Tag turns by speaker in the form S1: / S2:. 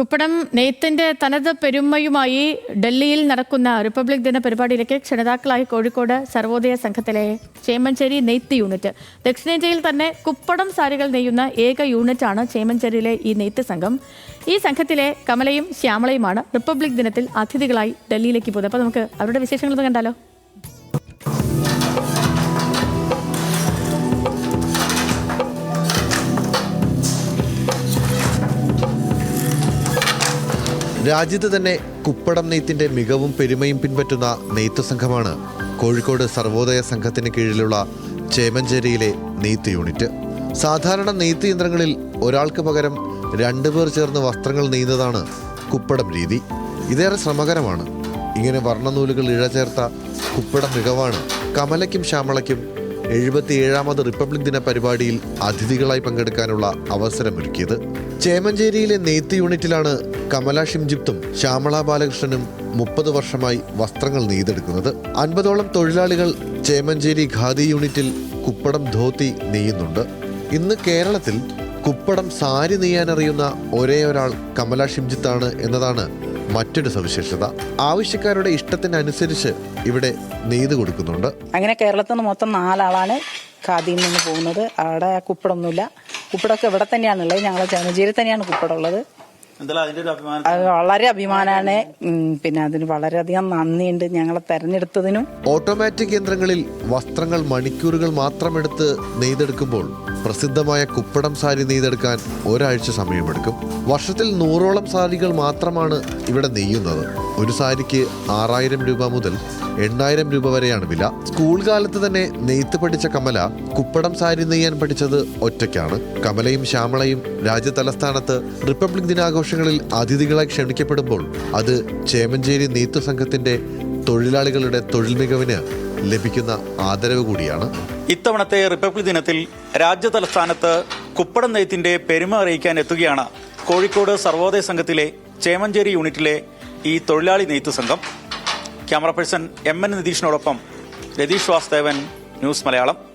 S1: കുപ്പടം നെയ്ത്തിന്റെ തനത് പെരുമയുമായി ഡൽഹിയിൽ നടക്കുന്ന റിപ്പബ്ലിക് ദിന പരിപാടിയിലേക്ക് ക്ഷണിതാക്കളായി കോഴിക്കോട് സർവോദയ സംഘത്തിലെ ചേമഞ്ചേരി നെയ്ത്ത് യൂണിറ്റ്. ദക്ഷിണേന്ത്യയിൽ തന്നെ കുപ്പടം സാരികൾ നെയ്യുന്ന ഏക യൂണിറ്റാണ് ചേമഞ്ചേരിയിലെ ഈ നെയ്ത്ത് സംഘം. ഈ സംഘത്തിലെ കമലയും ശ്യാമളയുമാണ് റിപ്പബ്ലിക് ദിനത്തിൽ അതിഥികളായി ഡൽഹിയിലേക്ക് പോകുന്നത്. അപ്പോൾ നമുക്ക് അവരുടെ വിശേഷങ്ങൾ കണ്ടാലോ?
S2: രാജ്യത്ത് തന്നെ കുപ്പടം നെയ്ത്തിന്റെ മികവും പെരുമയും പിൻപറ്റുന്ന നെയ്ത്ത് സംഘമാണ് കോഴിക്കോട് സർവോദയ സംഘത്തിന് കീഴിലുള്ള ചേമഞ്ചേരിയിലെ നെയ്ത്ത് യൂണിറ്റ്. സാധാരണ നെയ്ത്ത് യന്ത്രങ്ങളിൽ ഒരാൾക്ക് പകരം രണ്ടുപേർ ചേർന്ന് വസ്ത്രങ്ങൾ നെയ്യുന്നതാണ് കുപ്പടം രീതി. ഇതേറെ ശ്രമകരമാണ്. ഇങ്ങനെ വർണനൂലുകൾ ഇഴചേർത്ത കുപ്പടം മികവാണ് കമലയ്ക്കും ശ്യാമളയ്ക്കും എഴുപത്തിയേഴാമത് റിപ്പബ്ലിക് ദിന പരിപാടിയിൽ അതിഥികളായി പങ്കെടുക്കാനുള്ള അവസരമൊരുക്കിയത്. ചേമഞ്ചേരിയിലെ നെയ്ത്ത് യൂണിറ്റിലാണ് കമല ഷിംജിപ്തും ശ്യാമള ബാലകൃഷ്ണനും മുപ്പത് വർഷമായി വസ്ത്രങ്ങൾ നെയ്തെടുക്കുന്നത്. അൻപതോളം തൊഴിലാളികൾ ചേമഞ്ചേരി ഖാദി യൂണിറ്റിൽ കുപ്പടം ധോത്തി നെയ്യുന്നുണ്ട്. ഇന്ന് കേരളത്തിൽ കുപ്പടം സാരി നെയ്യാനറിയുന്ന ഒരേ ഒരാൾ കമല ഷിംജിത്താണ് എന്നതാണ് മറ്റൊരു സവിശേഷത. ആവശ്യക്കാരുടെ ഇഷ്ടത്തിനനുസരിച്ച് ഇവിടെ നെയ്ത് കൊടുക്കുന്നുണ്ട്.
S3: അങ്ങനെ കേരളത്തിൽ നിന്ന് മൊത്തം നാലാളാണ് ഖാദിയിൽ നിന്ന് പോകുന്നത്. അവിടെ കുപ്പടമൊന്നുമില്ല. കുപ്പടമൊക്കെ ഇവിടെ തന്നെയാണുള്ളത്. ഞങ്ങളുടെ ചേമഞ്ചേരി തന്നെയാണ് കുപ്പിടം വളരെ അഭിമാനാണ്. പിന്നെ അതിന് വളരെയധികം നന്ദിയുണ്ട് ഞങ്ങളെ തെരഞ്ഞെടുത്തതിനും.
S2: ഓട്ടോമാറ്റിക് യന്ത്രങ്ങളിൽ വസ്ത്രങ്ങൾ മണിക്കൂറുകൾ മാത്രം എടുത്ത് നെയ്തെടുക്കുമ്പോൾ പ്രസിദ്ധമായ കുപ്പടം സാരി നെയ്തെടുക്കാൻ ഒരാഴ്ച സമയമെടുക്കും. വർഷത്തിൽ നൂറോളം സാരികൾ മാത്രമാണ് ഇവിടെ നെയ്യുന്നത്. ഒരു സാരിക്ക് ആറായിരം രൂപ മുതൽ എണ്ണായിരം രൂപ വരെയാണ് വില. സ്കൂൾ കാലത്ത് തന്നെ നെയ്ത്ത് പഠിച്ച കമല കുപ്പടം സാരി നെയ്യാൻ പഠിച്ചത് ഒറ്റയ്ക്കാണ്. കമലയും ശ്യാമളയും രാജ്യ തലസ്ഥാനത്ത് റിപ്പബ്ലിക് ദിനാഘോഷങ്ങളിൽ അതിഥികളായി ക്ഷണിക്കപ്പെടുമ്പോൾ അത് ചേമഞ്ചേരി നെയ്ത്ത് സംഘത്തിന്റെ തൊഴിലാളികളുടെ തൊഴിൽ മികവിന് ലഭിക്കുന്ന ആദരവ് കൂടിയാണ്.
S4: ഇത്തവണത്തെ റിപ്പബ്ലിക് ദിനത്തിൽ രാജ്യ തലസ്ഥാനത്ത് കുപ്പടം നെയ്ത്തിന്റെ പെരുമ അറിയിക്കാൻ എത്തുകയാണ് കോഴിക്കോട് സർവോദയ സംഘത്തിലെ ചേമഞ്ചേരി യൂണിറ്റിലെ ഈ തൊഴിലാളി നെയ്ത്ത് സംഘം. ക്യാമറ പേഴ്സൺ എം എൻ നിതീഷിനോടൊപ്പം രതീഷ് വാസ്തേവൻ ന്യൂസ് മലയാളം.